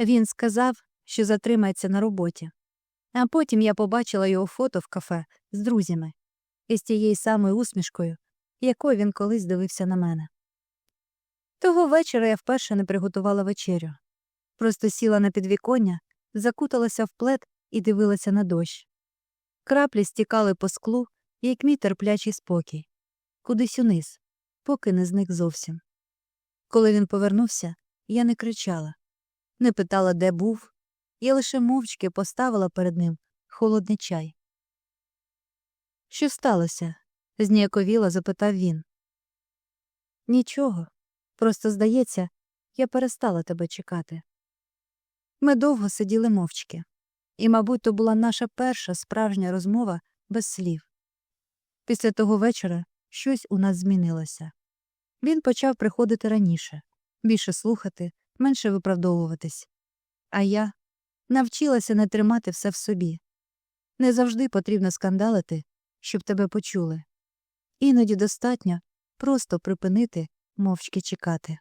Він сказав, що затримається на роботі. А потім я побачила його фото в кафе з друзями і з тією самою усмішкою, якою він колись дивився на мене. Того вечора я вперше не приготувала вечерю. Просто сіла на підвіконня, закуталася в плед і дивилася на дощ. Краплі стікали по склу, як мій терплячий спокій, кудись униз, поки не зник зовсім. Коли він повернувся, я не кричала, не питала, де був, я лише мовчки поставила перед ним холодний чай. Що сталося? зніяковіло запитав він. Нічого. Просто, здається, я перестала тебе чекати. Ми довго сиділи мовчки, і, мабуть, то була наша перша справжня розмова без слів. Після того вечора щось у нас змінилося. Він почав приходити раніше, більше слухати, менше виправдовуватись. А я навчилася не тримати все в собі. Не завжди потрібно скандалити, щоб тебе почули. Іноді достатньо просто припинити мовчки чекати.